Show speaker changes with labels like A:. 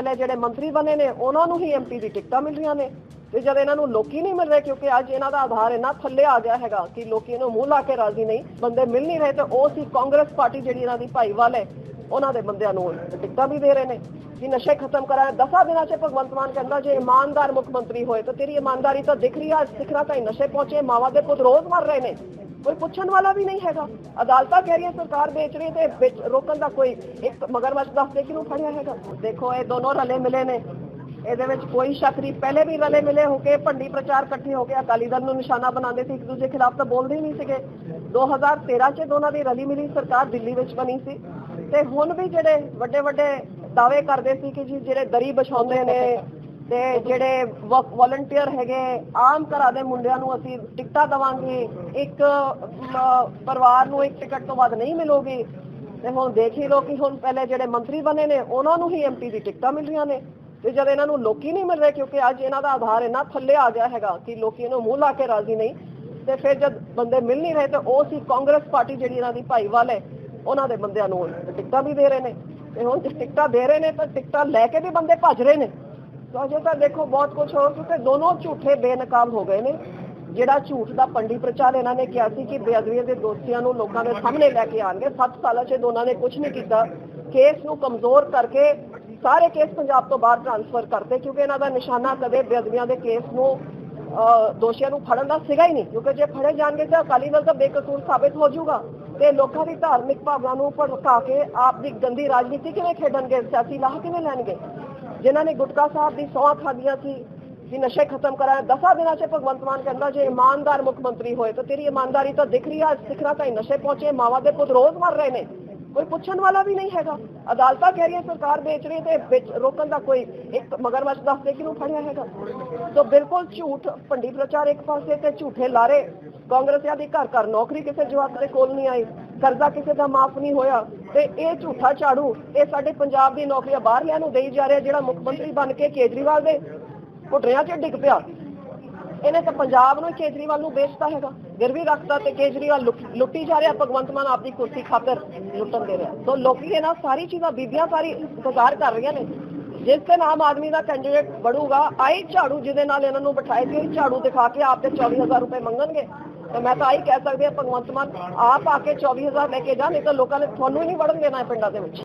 A: ਪਹਿਲੇ ਜਿਹੜੇ ਮੰਤਰੀ ਬਣੇ ਨੇ, ਉਹਨਾਂ ਨੂੰ ਹੀ ਐਮਪੀ ਦੀ ਟਿਕਟਾਂ ਮਿਲ ਰਹੀਆਂ ਨੇ। ਤੇ ਜਦ ਇਹਨਾਂ ਨੂੰ ਲੋਕੀ ਨਹੀਂ ਮਿਲ ਰਹੇ, ਕਿਉਂਕਿ ਅੱਜ ਇਹਨਾਂ ਦਾ ਆਧਾਰ ਇੰਨਾ ਥੱਲੇ ਆ ਗਿਆ ਹੈਗਾ ਕਿ ਲੋਕੀ ਇਹਨੂੰ ਮੂੰਹ ਲਾ ਕੇ ਰਾਜ਼ੀ ਨਹੀਂ, ਬੰਦੇ ਮਿਲ ਨਹੀਂ ਰਹੇ ਤੇ ਉਹ ਸੀ ਕਾਂਗਰਸ ਪਾਰਟੀ ਜਿਹੜੀ ਇਹਨਾਂ ਦੀ ਭਾਈਵਾਲ ਹੈ, ਉਹਨਾਂ ਦੇ ਬੰਦਿਆਂ ਨੂੰ ਟਿਕਟਾਂ ਵੀ ਦੇ ਰਹੇ ਨੇ। ਕਿ ਨਸ਼ੇ ਖਤਮ ਕਰਾਇਆ, ਦਸਾਂ ਦਿਨਾਂ 'ਚ ਭਗਵੰਤ ਮਾਨ ਕਹਿੰਦਾ, ਜੇ ਇਮਾਨਦਾਰ ਮੁੱਖ ਮੰਤਰੀ ਹੋਏ ਤਾਂ ਤੇਰੀ ਇਮਾਨਦਾਰੀ ਤਾਂ ਦਿਖ ਰਹੀ ਆ ਸਿਖਰਾਂ ਤਾਈਂ ਨਸ਼ੇ ਪਹੁੰਚੇ, ਮਾਵਾਂ ਦੇ ਪੁੱਤ ਰੋਜ਼ ਮਰ ਰਹੇ ਨੇ। ਕੋਈ ਪੁੱਛਣ ਵਾਲਾ ਵੀ ਨਹੀਂ ਹੈਗਾ। ਅਦਾਲਤਾਂ ਕਹਿ ਰਹੀਆਂ, ਸਰਕਾਰ ਵੇਚ ਰਹੀ ਤੇ ਵਿੱਚ ਰੋਕਣ ਦਾ ਕੋਈ ਇੱਕ ਮਗਰਮੱਛ ਦੱਸਦੇ ਕਿਹਨੂੰ ਫੜਿਆ ਹੈਗਾ? ਦੇਖੋ, ਇਹ ਦੋਨੋਂ ਰਲੇ ਮਿਲੇ ਨੇ। ਇਹਦੇ ਵਿੱਚ ਕੋਈ ਸ਼ੱਕ ਨਹੀਂ। ਪਹਿਲੇ ਵੀ ਰਲੇ ਮਿਲੇ ਹੋ ਕੇ ਭੰਡੀ ਪ੍ਰਚਾਰ ਇਕੱਠੇ ਹੋ ਕੇ ਅਕਾਲੀ ਦਲ ਨੂੰ ਨਿਸ਼ਾਨਾ ਬਣਾਉਂਦੇ ਸੀ, ਇੱਕ ਦੂਜੇ ਖਿਲਾਫ ਤਾਂ ਬੋਲਦੇ ਹੀ ਨਹੀਂ ਸੀਗੇ। 2013 ਚ ਦੋਨਾਂ ਦੀ ਰਲੀ ਮਿਲੀ ਸਰਕਾਰ ਦਿੱਲੀ ਵਿੱਚ ਬਣੀ ਸੀ। ਤੇ ਹੁਣ ਵੀ ਜਿਹੜੇ ਵੱਡੇ ਵੱਡੇ ਦਾਅਵੇ ਕਰਦੇ ਸੀ ਕਿ ਜੀ ਜਿਹੜੇ ਦਰੀ ਵਿਛਾਉਂਦੇ ਨੇ ਤੇ ਜਿਹੜੇ ਵਲੰਟੀਅਰ ਹੈਗੇ, ਆਮ ਘਰਾਂ ਦੇ ਮੁੰਡਿਆਂ ਨੂੰ ਅਸੀਂ ਟਿਕਟਾਂ ਦਵਾਂਗੇ। ਇੱਕ ਪਰਿਵਾਰ ਨੂੰ ਇੱਕ ਟਿਕਟ ਤੋਂ ਵੱਧ ਨਹੀਂ ਮਿਲੂਗੀ। ਤੇ ਹੁਣ ਦੇਖ ਹੀ ਲਓ ਕਿ ਹੁਣ ਪਹਿਲੇ ਜਿਹੜੇ ਮੰਤਰੀ ਬਣੇ ਨੇ, ਉਹਨਾਂ ਨੂੰ ਹੀ ਐਮਪੀ ਦੀ ਟਿਕਟਾਂ ਮਿਲ ਰਹੀਆਂ ਨੇ। ਤੇ ਜਦ ਇਹਨਾਂ ਨੂੰ ਲੋਕੀ ਨਹੀਂ ਮਿਲ ਰਹੇ, ਕਿਉਂਕਿ ਅੱਜ ਇਹਨਾਂ ਦਾ ਆਧਾਰ ਇੰਨਾ ਥੱਲੇ ਆ ਗਿਆ ਹੈਗਾ ਕਿ ਲੋਕੀ ਇਹਨੂੰ ਮੂੰਹ ਲਾ ਕੇ ਰਾਜ਼ੀ ਨਹੀਂ। ਤੇ ਫਿਰ ਜਦ ਬੰਦੇ ਮਿਲ ਨਹੀਂ ਰਹੇ, ਤੇ ਉਹ ਸੀ ਕਾਂਗਰਸ ਪਾਰਟੀ ਜਿਹੜੀ ਇਹਨਾਂ ਦੀ ਭਾਈਵਾਲ ਹੈ, ਉਹਨਾਂ ਦੇ ਬੰਦਿਆਂ ਨੂੰ ਟਿਕਟਾਂ ਵੀ ਦੇ ਰਹੇ ਨੇ। ਤੇ ਹੁਣ ਜੇ ਟਿਕਟਾਂ ਦੇ ਰਹੇ ਨੇ, ਤਾਂ ਟਿਕਟਾਂ ਲੈ ਕੇ ਵੀ ਬੰਦੇ ਭੱਜ ਰਹੇ ਨੇ। ਤਾਂ ਅਜੇ ਤਾਂ ਦੇਖੋ ਬਹੁਤ ਕੁਝ ਹੋ ਕਿਉਂਕਿ ਦੋਨੋਂ ਝੂਠੇ ਬੇਨਕਾਮ ਹੋ ਗਏ ਨੇ। ਜਿਹੜਾ ਝੂਠ ਦਾ ਪੰਡੀ ਪ੍ਰਚਾਰ ਇਹਨਾਂ ਨੇ ਕਿਹਾ ਸੀ ਕਿ ਬੇਅਦਬੀ ਦੇ ਦੋਸ਼ੀਆਂ ਨੂੰ ਲੋਕਾਂ ਦੇ ਸਾਹਮਣੇ ਲੈ ਕੇ ਆਣਗੇ 7 ਸਾਲਾਂ 'ਚ ਦੋਨਾਂ ਨੇ ਕੁਝ ਨਹੀਂ ਕੀਤਾ। ਕੇਸ ਨੂੰ ਕਮਜ਼ੋਰ ਕਰਕੇ ਸਾਰੇ ਕੇਸ ਪੰਜਾਬ ਤੋਂ ਬਾਹਰ ਟ੍ਰਾਂਸਫਰ ਕਰਦੇ ਕਿਉਂਕਿ ਇਹਨਾਂ ਦਾ ਨਿਸ਼ਾਨਾ ਕਦੇ ਬੇਅਦਬੀਆਂ ਦੇ ਕੇਸ ਨੂੰ ਅਹ, ਦੋਸ਼ੀਆਂ ਨੂੰ ਫੜਨ ਦਾ ਸੀਗਾ ਹੀ ਨਹੀਂ। ਕਿਉਂਕਿ ਜੇ ਫੜੇ ਜਾਣਗੇ ਤਾਂ ਅਕਾਲੀ ਦਲ ਤਾਂ ਬੇਕਸੂਰ ਸਾਬਿਤ ਹੋ ਜਾਊਗਾ। ਤੇ ਲੋਕਾਂ ਦੀ ਧਾਰਮਿਕ ਭਾਵਨਾ ਨੂੰ ਭੜਕਾ ਕੇ ਆਪ ਦੀ ਗੰਦੀ ਰਾਜਨੀਤੀ ਕਿਵੇਂ ਖੇਡਣਗੇ? ਸਿਆਸੀ ਲਾਹ ਕਿਵੇਂ ਲੈਣਗੇ? ਜਿਨ੍ਹਾਂ ਨੇ ਗੁਟਕਾ ਸਾਹਿਬ ਦੀ ਸੌਂਹ ਖਾਦੀਆਂ ਸੀ ਕਿ ਨਸ਼ੇ ਖਤਮ ਕਰਾਇਆ। ਦਸਾਂ ਦਿਨਾਂ 'ਚ ਭਗਵੰਤ ਮਾਨ ਕਹਿੰਦਾ, ਜੇ ਇਮਾਨਦਾਰ ਮੁੱਖ ਮੰਤਰੀ ਹੋਏ ਤਾਂ ਤੇਰੀ ਇਮਾਨਦਾਰੀ ਤਾਂ ਦਿਖ ਰਹੀ ਆ, ਸਿਖਰਾਂ ਤਾਈਂ ਨਸ਼ੇ ਪਹੁੰਚੇ, ਮਾਵਾਂ ਦੇ ਪੁੱਤ ਰੋਜ਼ ਮਰ ਰਹੇ ਨੇ। ਕੋਈ ਪੁੱਛਣ ਵਾਲਾ ਵੀ ਨਹੀਂ ਹੈਗਾ। ਅਦਾਲਤਾਂ ਕਹਿ ਰਹੀਆਂ, ਸਰਕਾਰ ਵੇਚ ਰਹੀ ਤੇ ਰੋਕਣ ਦਾ ਕੋਈ ਇੱਕ ਮਗਰਮੱਛ ਦੱਸਦੇ ਕਿਹਨੂੰ ਫੜਿਆ ਹੈਗਾ। ਸੋ ਬਿਲਕੁਲ ਝੂਠ ਭੰਡੀ ਪ੍ਰਚਾਰ ਇੱਕ ਪਾਸੇ ਤੇ ਝੂਠੇ ਲਾਰੇ। ਕਾਂਗਰਸੀਆਂ ਦੀ ਘਰ ਘਰ ਨੌਕਰੀ ਕਿਸੇ ਜਵਾਬ ਦੇ ਕੋਲ ਨਹੀਂ ਆਈ। ਕਰਜ਼ਾ ਕਿਸੇ ਦਾ ਮਾਫ ਨਹੀਂ ਹੋਇਆ ਤੇ ਇਹ ਝੂਠਾ ਝਾੜੂ, ਇਹ ਸਾਡੇ ਪੰਜਾਬ ਦੀ ਨੌਕਰੀਆਂ ਬਾਹਰਲਿਆਂ ਨੂੰ ਦੇਈ ਜਾ ਰਿਹਾ ਜਿਹੜਾ ਮੁੱਖ ਮੰਤਰੀ ਬਣ ਕੇ ਕੇਜਰੀਵਾਲ ਦੇ ਘੁੱਟਿਆਂ 'ਚ ਡਿੱਗ ਪਿਆ। ਇਹਨੇ ਤਾਂ ਪੰਜਾਬ ਨੂੰ ਕੇਜਰੀਵਾਲ ਨੂੰ ਵੇਚਤਾ ਹੈਗਾ। ਗਿਰਵੀ ਰੱਖਦਾ ਤੇ ਕੇਜਰੀਵਾਲ ਲੁੱਟ- ਲੁੱਟੀ ਜਾ ਰਿਹਾ, ਭਗਵੰਤ ਮਾਨ ਆਪਦੀ ਕੁਰਸੀ ਖਾਤਰ ਲੁੱਟਣ ਦੇ ਰਿਹਾ। ਸੋ ਲੋਕੀ ਇਹਨਾਂ ਸਾਰੀ ਚੀਜ਼ਾਂ, ਬੀਬੀਆਂ ਸਾਰੀ ਇੰਤਜ਼ਾਰ ਕਰ ਰਹੀਆਂ ਨੇ। ਜਿਸ ਦਿਨ ਆਮ ਆਦਮੀ ਦਾ ਕੈਂਡੀਡੇਟ ਬੜੂਗਾ ਆਈ ਝਾੜੂ ਜਿਹਦੇ ਨਾਲ ਇਹਨਾਂ ਨੂੰ ਬਿਠਾਏ ਸੀ ਝਾੜੂ ਦਿਖਾ ਕੇ ਆਪ ਤੇ 24000 ਰੁਪਏ ਮੰਗਣਗੇ। ਤੇ ਮੈਂ ਤਾਂ ਆਹੀ ਕਹਿ ਸਕਦੀ ਹਾਂ, ਭਗਵੰਤ ਮਾਨ, ਆਪ ਆ ਕੇ 24000 ਲੈ ਕੇ ਜਾਣ ਨਹੀਂ ਤਾਂ ਲੋਕਾਂ ਨੇ ਤੁਹਾਨੂੰ ਹੀ ਨਹੀਂ ਵੜਨ ਦੇਣਾ ਪਿੰਡਾਂ ਦੇ ਵਿੱਚ।